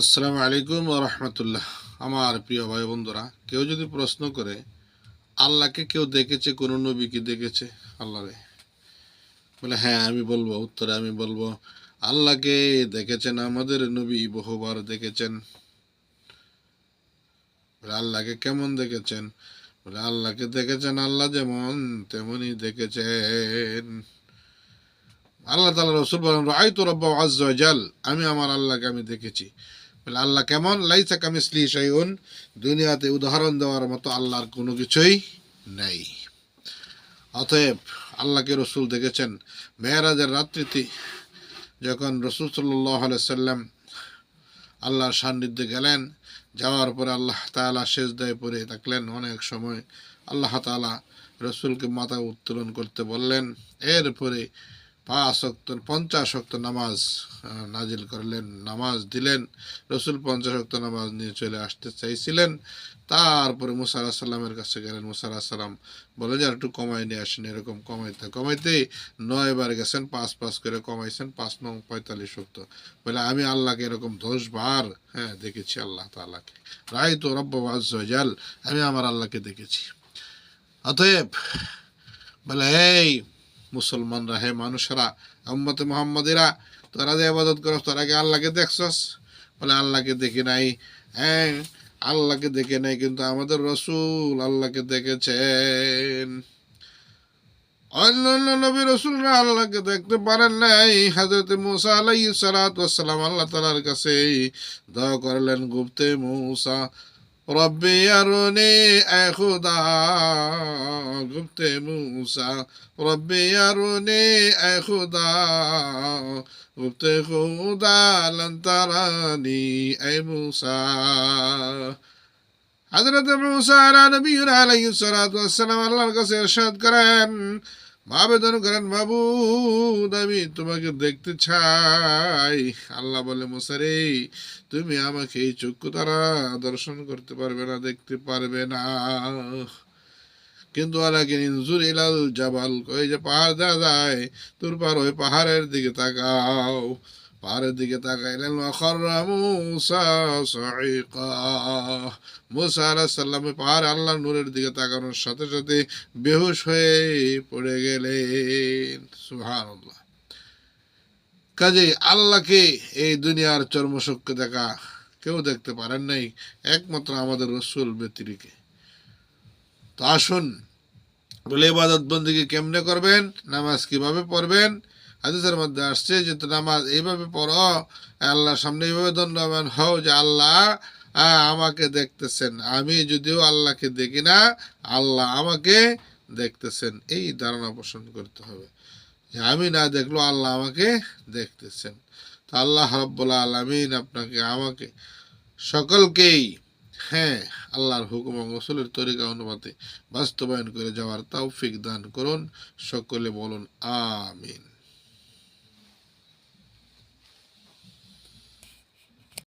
আসসালামু আলাইকুম রহমতুল্লাহ। আমার প্রিয় ভাই বন্ধুরা কেউ যদি প্রশ্ন করে, আল্লাহকে কেউ দেখেছে, কোনো নবী কি দেখেছে? আল্লাহরে বলে হ্যাঁ আমি বলব, উত্তরে আমি বলব, আল্লাহকে দেখেছেন, আমাদের নবী বহুবার দেখেছেন। বলে, আল্লাহকে কেমন দেখেছেন? বলে, আল্লাহকে দেখেছেন, আল্লাহ যেমন তেমনই দেখেছেন। আল্লাহ তালা রসুল বলেন রাই তো রব্বা আজ্জাল আমি আমার আল্লাহকে আমি দেখেছি। আল্লাহ কেমন? লাইসা কামিসলি শাইউন। দুনিয়াতে উদাহরণ দেওয়ার মতো আল্লাহর কোনো কিছুই নেই। অতএব আল্লাহকে রসুল দেখেছেন। মেয়েরাজের রাত্রিতে যখন রসুল সাল্লাহ সাল্লাম আল্লাহর সান্নিধ্যে গেলেন, যাওয়ার পরে আল্লাহ তালা শেষ দায় পরে থাকলেন অনেক সময়। আল্লাহ তালা রসুলকে মাথা উত্তোলন করতে বললেন। এরপরে পাঁচ অক্ত পঞ্চাশ অক্ত নামাজ নাজিল করলেন, নামাজ দিলেন। রসুল পঞ্চাশ অক্ত নামাজ নিয়ে চলে আসতে চাইছিলেন। তারপরে মুসা আলাহ সাল্লামের কাছে গেলেন। মুসা আলাহ সাল্লাম বলে যে একটু কমাই নিয়ে আসেন, এরকম কমাইতে কমাইতে নয় বার গেছেন, পাঁচ পাঁচ করে কমাইছেন, পাঁচ নং পঁয়তাল্লিশ অক্ত বলে, আমি আল্লাহকে এরকম দশ বার হ্যাঁ দেখেছি আল্লাহ তাআলাকে। রাই তো রব্ব জাল, আমি আমার আল্লাহকে দেখেছি। অতএব বলে, এই মুসলমানরা, হে মানুষেরা, উম্মতে মোহাম্মদেরা, তোরা যে আবাদত করস, তোরা কি আল্লাহকে দেখছস? বলে, আল্লাহকে দেখি নাই। হ্যাঁ আল্লাহকে দেখে নাই, কিন্তু আমাদের রসুল আল্লাহকে দেখেছেন। অন্য অন্য নবী রসুলরা আল্লাহকে দেখতে পারেন নাই। হাজরত মুসা আলাই সালাম আল্লাহ তালার কাছে দোয়া করলেন, গুপ্তে মুসা, রব্বি আরুনি এ গুপ্তে মুসা রব্বি আরুনি এ খুদা গুপ্তে খুদা লন্তারানি মুসা হযরত মুসা আলাইহিস সালাতু ওয়াসসালাম আল্লাহর কাছে ইরশাদ করেন আবেদন করেন মাবুদ আমি তোমাকে দেখতে চাই আল্লাহ বলে মুসারে তুমি আমাকে এই চক্ষু দ্বারা দর্শন করতে পারবে না দেখতে পারবে না কিন্তু ইলাল ওই যে পাহাড় দেওয়া যায়, তোর পার ওই পাহাড়ের দিকে তাকাও। পাহাড়ের দিকে তাকাইলেন মুসা মুসা পাহাড় আল্লাহর নূরের দিকে তাকানোর সাথে সাথে বেহুশ হয়ে পড়ে গেলেন। সুবহানাল্লাহ। কাজে আল্লাহকে এই দুনিয়ার চর্মশক্তি দেখা কেউ দেখতে পারেন নাই, একমাত্র আমাদের রসুল ব্যতিরিকে। তো আসুন, বলে ইবাদত বন্দিকে কেমনে করবেন, নামাজ কীভাবে পড়বেন? হাদিসের মধ্যে আসছে যে তো নামাজ এইভাবে পড়ো, আল্লাহর সামনে এইভাবে দণ্ডবান হও যে আল্লাহ আমাকে দেখতেছেন। আমি যদিও আল্লাহকে দেখি না, আল্লাহ আমাকে দেখতেছেন। এই ধারণা পোষণ করতে হবে। যে আমি না দেখল, আল্লাহ আমাকে দেখতেছেন। তো আল্লাহ রব্বুল আলমিন আপনাকে, আমাকে সকলকেই হ্যাঁ আল্লাহর হুকুম এবং রসুলের তরিকা অনুপাতে বাস্তবায়ন করে যাওয়ার তাও দান করুন। সকলে বলুন, আমিন।